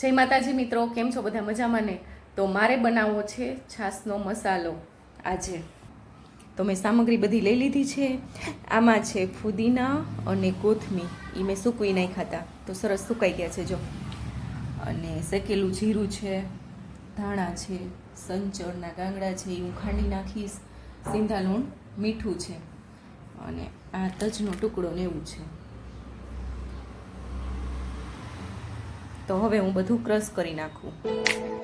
જય માતાજી મિત્રો, કેમ છો બધા મજામાં ને? તો મારે બનાવવો છે છાસનો મસાલો આજે. તો મેં સામગ્રી બધી લઈ લીધી છે. આમાં છે ફુદીના અને કોથમી એ મેં સૂકવી નાખ્યા ખાતા તો સરસ સુકાઈ ગયા છે, જો. અને શેકેલું જીરું છે, ધાણા છે સંચળના ગાંગડા છે એ હું ખાંડી નાખીશ. સિંધા લૂણ મીઠું છે. અને આ તજનો ટુકડો ને એવું છે. તો હવે હું બધું ક્રશ કરી નાખું.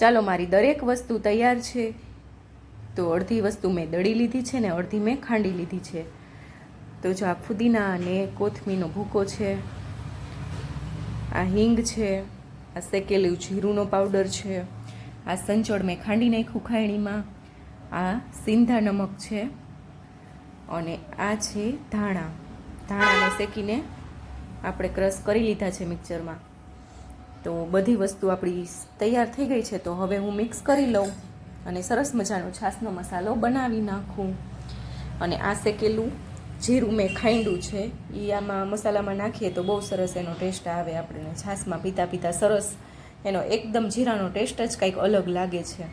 ચાલો, મારી દરેક વસ્તુ તૈયાર છે. તો અડધી વસ્તુ મેં દળી લીધી છે ને અડધી મેં ખાંડી લીધી છે. તો જો આ ફુદીના અને કોથમીનો ભૂકો છે, આ હિંગ છે, આ શેકેલું જીરુંનો પાવડર છે, આ સંચોળ મેં ખાંડી નાખ્યું ખાયણીમાં, આ સિંધા નમક છે અને આ છે ધાણા. ધાણાને શેકીને આપણે ક્રશ કરી લીધા છે મિક્સરમાં. તો બધી વસ્તુ આપણી તૈયાર થઈ ગઈ છે, તો હવે હું મિક્સ કરી લઉં અને સરસ મજાનો છાસનો મસાલો બનાવી નાખું. અને આ શેકેલું જીરું મેં ખાંડ્યું છે એ આમાં મસાલામાં નાખીએ તો બહુ સરસ એનો ટેસ્ટ આવે આપણને. છાસમાં પીતા પીતા સરસ એનો એકદમ જીરાનો ટેસ્ટ જ કંઈક અલગ લાગે છે.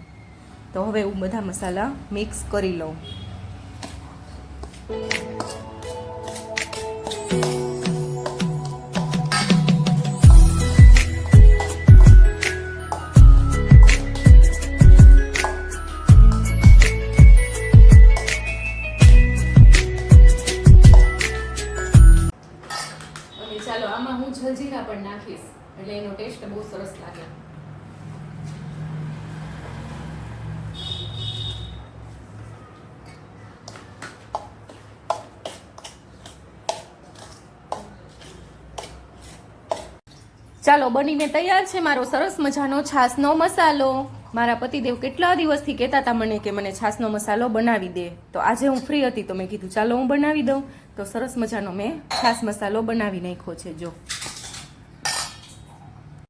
તો હવે હું બધા મસાલા મિક્સ કરી લઉં. જલજીરા પણ નાખીશ. એટલે એનો ટેસ્ટ બહુ સરસ લાગે. ચાલો, બનીને તૈયાર છે મારો સરસ મજાનો છાસનો મસાલો. મારા પતિદેવ કેટલા દિવસથી કહેતા હતા મને કે મને છાસનો મસાલો બનાવી દે. તો આજે હું ફ્રી હતી તો મેં કીધું, ચાલો હું બનાવી દઉં. તો સરસ મજાનો મેં છાસ મસાલો બનાવી નાખ્યો છે, જો.